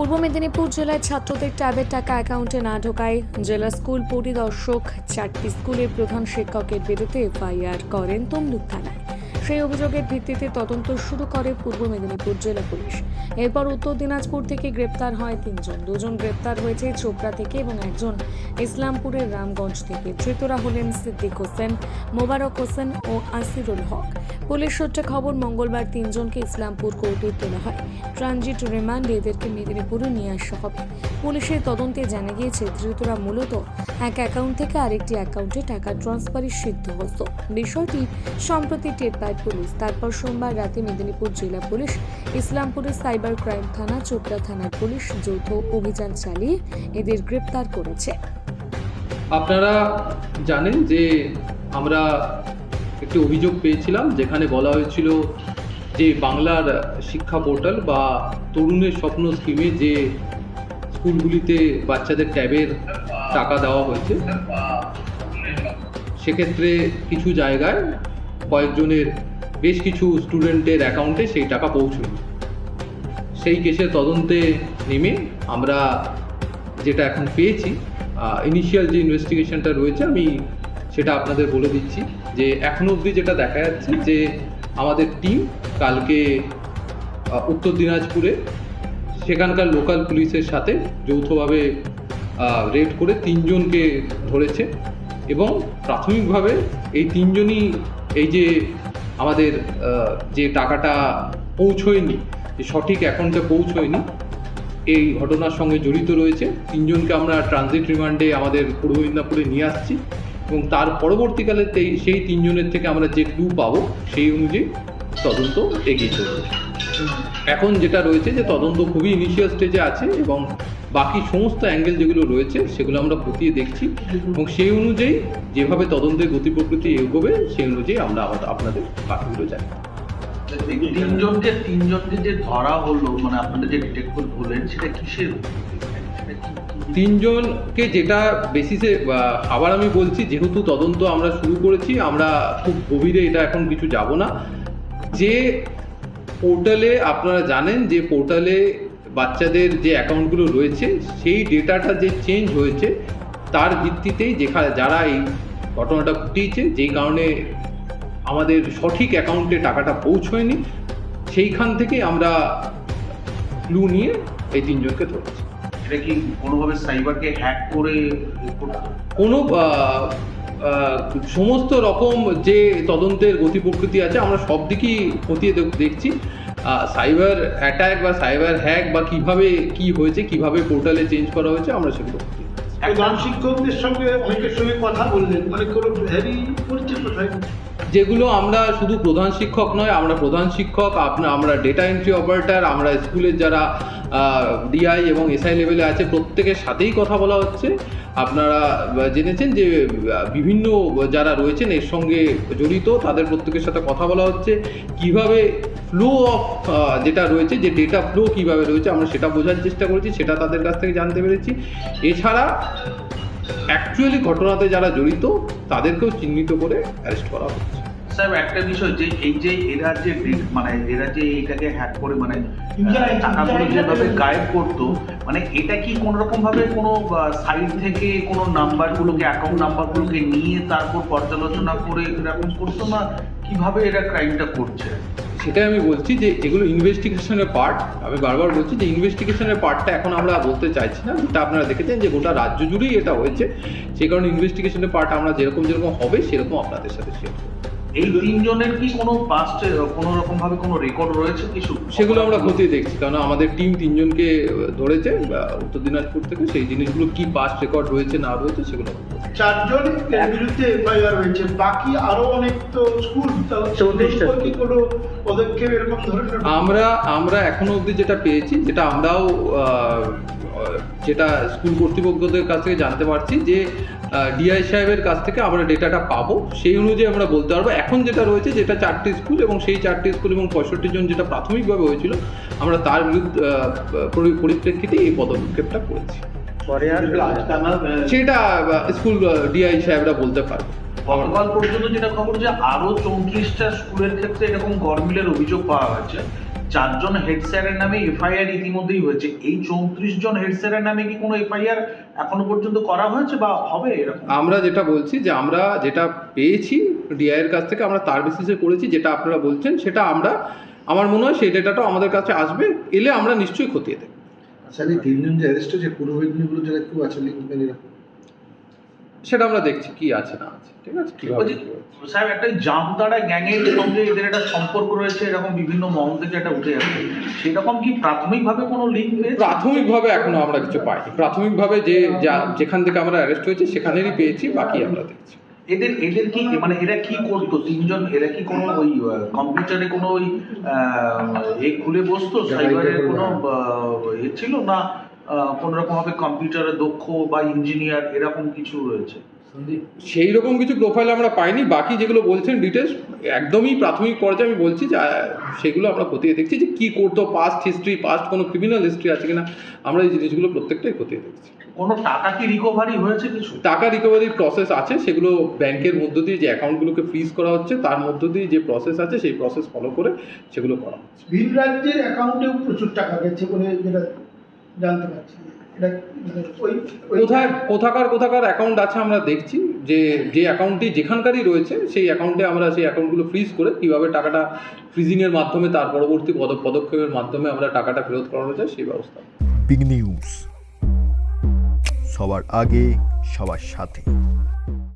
পূর্ব মেদিনীপুর জেলায় ছাত্রদের ট্যাবের টাকা অ্যাকাউন্টে না ঢোকায়। জেলা স্কুল পরিদর্শক, চারটি স্কুলের প্রধান শিক্ষকের বিরুদ্ধে এফআইআর করেন তমলুক থানায়। সেই অভিযোগের ভিত্তিতে তদন্ত শুরু করে পূর্ব মেদিনীপুর জেলা পুলিশ। এরপর উত্তর দিনাজপুর থেকে গ্রেপ্তার হয় তিনজন। দুজন গ্রেপ্তার হয়েছে চোপড়া থেকে এবং একজন ইসলামপুরের রামগঞ্জ থেকে। ধৃতরা হলেন সিদ্দিক হোসেন, মোবারক হোসেন ও আসিরুল হক। পুলিশ সূত্রে খবর, মঙ্গলবার তিনজনকে ইসলামপুর কোর্টে তোলা হয়। ট্রানজিট রিমান্ডে এদেরকে মেদিনীপুরে নিয়ে আসা হবে। পুলিশের তদন্তে জানা গিয়েছে, ধৃতরা মূলত এক অ্যাকাউন্ট থেকে আরেকটি অ্যাকাউন্টে টাকা ট্রান্সফারের সিদ্ধহস্ত বিষয়টি সম্প্রতি টের পায় পুলিশ। তারপর সোমবার রাতে মেদিনীপুর জেলা পুলিশ, ইসলামপুরের সাইবার ক্রাইম থানা, চোপড়া থানার পুলিশ যৌথ অভিযান চালিয়ে এদের গ্রেপ্তার করেছে। আপনারা জানেন যে আমরা একটি অভিযোগ পেয়েছিলাম যেখানে বলা হয়েছিল যে বাংলার শিক্ষা পোর্টাল বা তরুণের স্বপ্ন স্কিমে যে স্কুলগুলিতে বাচ্চাদের ট্যাবের টাকা দেওয়া হয়েছে, সেক্ষেত্রে কিছু জায়গায় কয়েকজনের বেশ কিছু স্টুডেন্টের অ্যাকাউন্টে সেই টাকা পৌঁছবে সেই কেসের তদন্তে নেমে আমরা যেটা এখন পেয়েছি ইনিশিয়াল যে ইনভেস্টিগেশনটা রয়েছে, আমি সেটা আপনাদের বলে দিচ্ছি যে এখনও অবধি যেটা দেখা যাচ্ছে যে আমাদের টিম কালকে উত্তর দিনাজপুরে সেখানকার লোকাল পুলিশের সাথে যৌথভাবে রেড করে তিনজনকে ধরেছে এবং প্রাথমিকভাবে এই তিনজনই এই যে আমাদের যে টাকাটা পৌঁছয়নি, যে সঠিক অ্যাকাউন্টে পৌঁছয়নি, এই ঘটনার সঙ্গে জড়িত রয়েছে। তিনজনকে আমরা ট্রানজিট রিমান্ডে আমাদের পূর্ব মেদিনীপুরে নিয়ে আসছি এবং তার পরবর্তীকালে সেই তিনজনের থেকে আমরা যে ক্লু পাবো, সেই অনুযায়ী তদন্ত এগিয়ে চলবে এখন যেটা রয়েছে যে তদন্ত খুবই ইনিশিয়াল স্টেজে আছে এবং বাকি সমস্ত অ্যাঙ্গেল যেগুলো রয়েছে সেগুলো আমরা খতিয়ে দেখছি এবং সেই অনুযায়ী যেভাবে তদন্তের গতি প্রকৃতি এগোবে সেই অনুযায়ী আমরা আপনাদের বাকিগুলো জানি। এই তিনজনকে তিনজনকে যে ধরা হলো মানে আপনাদের যে বললেন সেটা কিসের তিনজনকে যেটা বেসিসে আবার আমি বলছি যেহেতু তদন্ত আমরা শুরু করেছি আমরা খুব গভীরে এটা এখন কিছু যাব না। যে পোর্টালে আপনারা জানেন যে পোর্টালে বাচ্চাদের যে অ্যাকাউন্টগুলো রয়েছে সেই ডেটাটা যে চেঞ্জ হয়েছে তার ভিত্তিতেই যেখানে যারা এই ঘটনাটা ঘটিয়েছে যেই কারণে আমাদের সঠিক অ্যাকাউন্টে টাকাটা পৌঁছয়নি সেইখান থেকে আমরা ক্লু নিয়ে এই তিনজনকে ধরেছি। এটা কি কোনোভাবে সাইবারকে হ্যাক করে কোনো সমস্ত রকম যে তদন্তের গতি প্রকৃতি আছে আমরা সব দিকেই খতিয়ে দেখছি। সাইবার অ্যাটাক বা সাইবার হ্যাক বা কীভাবে কি হয়েছে কীভাবে পোর্টালে চেঞ্জ করা হয়েছে আমরা সেগুলো। প্রধান শিক্ষকদের সঙ্গে অনেকের সঙ্গে কথা বললেন কোনো ভেরি পরিচিত যেগুলো আমরা শুধু প্রধান শিক্ষক নয় আমরা প্রধান শিক্ষক আপনার আমরা ডেটা এন্ট্রি অপারেটর আমরা স্কুলের যারা ডিআই এবং এসআই লেভেলে আছে প্রত্যেকের সাথেই কথা বলা হচ্ছে আপনারা জেনেছেন যে বিভিন্ন যারা রয়েছেন এর সঙ্গে জড়িত, তাদের প্রত্যেকের সাথে কথা বলা হচ্ছে। কীভাবে ফ্লো অফ যেটা রয়েছে, যে ডেটা ফ্লো কীভাবে রয়েছে, আমরা সেটা বোঝার চেষ্টা করেছি, সেটা তাদের কাছ থেকে জানতে পেরেছি। এছাড়া অ্যাকচুয়ালি ঘটনাতে যারা জড়িত, তাদেরকেও চিহ্নিত করে অ্যারেস্ট করা হচ্ছে। স্যার একটা বিষয় যে এই যে এরা যে মানে এরা যে এটাকে হ্যাক করে মানে টাকাগুলো যেভাবে গায়েব করতো মানে এটা কি কোন রকম ভাবে কোনো সাইট থেকে কোনো নাম্বারগুলোকে অ্যাকাউন্ট নাম্বারগুলোকে নিয়ে তারপর পর্যালোচনা করে এরকম করতো না কীভাবে এরা ক্রাইমটা করছে? সেটাই আমি বলছি যে এগুলো ইনভেস্টিগেশনের পার্ট আমি বারবার বলছি যে ইনভেস্টিগেশনের পার্টটা এখন আমরা বলতে চাইছি না। যেটা আপনারা দেখেছেন যে গোটা রাজ্য জুড়েই এটা হয়েছে। সেই কারণে ইনভেস্টিগেশনের পার্ট আমরা যেরকম যেরকম হবে সেরকম আপনাদের সাথে শেয়ার করব। এই তিনজনের কি কোনো পাস্ট কোনো রকম ভাবে কোনো রেকর্ড রয়েছে কিছু সেগুলো আমরা খতিয়ে দেখছি কারণ আমাদের টিম তিনজনকে ধরেছে উত্তর দিনাজপুর থেকে সেই জিনিসগুলো কি পাস্ট রেকর্ড রয়েছে না রয়েছে সেগুলো। চারজন বিরুদ্ধে এফআইআর হয়েছে বাকি আরও অনেক তো স্কুল চৌত্রিশটা কি কোনো পদক্ষেপ এরকম ধরনের আমরা আমরা এখনও অবধি যেটা পেয়েছি যেটা আমরাও আহ, যেটা স্কুল কর্তৃপক্ষদের কাছ থেকে জানতে পারছি যে ডিআই সাহেবের কাছ থেকে আমরা ডেটাটা পাবো। সেই অনুযায়ী আমরা বলতে পারব। এখন যেটা রয়েছে যেটা চারটি স্কুল এবং সেই চারটি স্কুল এবং পঁয়ষট্টি জন যেটা প্রাথমিকভাবে হয়েছিল আমরা তার বিরুদ্ধে পরিপ্রেক্ষিতে এই পদক্ষেপটা করেছি। সেটা স্কুল ডিআই সাহেবরা বলতে পারবে। গতকাল পর্যন্ত যেটা খবর যে আরও চৌত্রিশটা স্কুলের ক্ষেত্রে এরকম গরমিলের অভিযোগ পাওয়া হয়েছে চারজন হেড স্যারের নামে এফআইআর ইতিমধ্যেই হয়েছে। এই চৌত্রিশ জন হেড স্যারের নামে কি কোনো এফআইআর এখনও পর্যন্ত করা হয়েছে বা হবে এরকম? আমরা যেটা বলছি যে আমরা যেটা পেয়েছি ডিআইয়ের কাছ থেকে আমরা তার বেসিসে করেছি যেটা আপনারা বলছেন সেটা আমরা আমার মনে হয় সেই ডেটাটাও আমাদের কাছে আসবে এলে আমরা নিশ্চয়ই খতিয়ে দেবো স্যার এই তিনজন যে অ্যারেস্ট হয়েছে পূর্ব মেদিনীপুর জেলায় কেউ আছে সেটা আমরা দেখছি কি আছে না আছে ঠিক আছে? স্যার একটা জামতাড়া গ্যাংয়ের সঙ্গে এদের একটা সম্পর্ক রয়েছে এরকম বিভিন্ন মহল থেকে একটা উঠে যাচ্ছে সেরকম কি প্রাথমিকভাবে কোনো লিঙ্ক পেয়েছে? প্রাথমিকভাবে এখনও আমরা কিছু পাইনি। প্রাথমিকভাবে যে যা- যেখান থেকে আমরা অ্যারেস্ট হয়েছি সেখানেরই পেয়েছি বাকি আমরা দেখছি। এদের এদের কি মানে এরা কি করতো? তিনজন এরা কি কোনো ওই কম্পিউটারে কোনো ওই এ খুলে বসতো? সাইবারের কোনো এ ছিল না? কোন রকম ভাবে কম্পিউটারে দক্ষ বা ইঞ্জিনিয়ার এরকম কিছু রয়েছে? সেই রকম কিছু প্রোফাইল আমরা পাইনি। বাকি যেগুলো বলছেন ডিটেলস একদমই প্রাথমিক পর্যায়ে আমি বলছি যে সেগুলো আমরা খতিয়ে দেখছি যে কি করতো পাস্ট হিস্ট্রি পাস্ট কোনো ক্রিমিনাল হিস্ট্রি আছে কিনা আমরা এই জিনিসগুলো প্রত্যেকটাই খতিয়ে দেখছি। কোনো টাকা কি রিকভারি হয়েছে কিছু? টাকা রিকভারির প্রসেস আছে সেগুলো ব্যাংকের মধ্য দিয়ে যে অ্যাকাউন্টগুলোকে ফ্রিজ করা হচ্ছে তার মধ্য দিয়ে যে প্রসেস আছে সেই প্রসেস ফলো করে সেগুলো করা হচ্ছে। ভিন রাজ্যের অ্যাকাউন্টেও প্রচুর টাকা গেছে বলে যেটা জানতে পারছি। এটা মানে ওই ওই- কোথায় কোথাকার কোথাকার অ্যাকাউন্ট আছে আমরা দেখছি যে যে অ্যাকাউন্টটি যেখানকারই রয়েছে সেই অ্যাকাউন্টে আমরা সেই অ্যাকাউন্টগুলো ফ্রিজ করে কীভাবে টাকাটা ফ্রিজিংয়ের মাধ্যমে তার পরবর্তী পদ- পদক্ষেপের মাধ্যমে আমরা টাকাটা ফেরত করানো যায় সেই ব্যবস্থা। বিগ নিউজ সবার আগে সবার সাথে।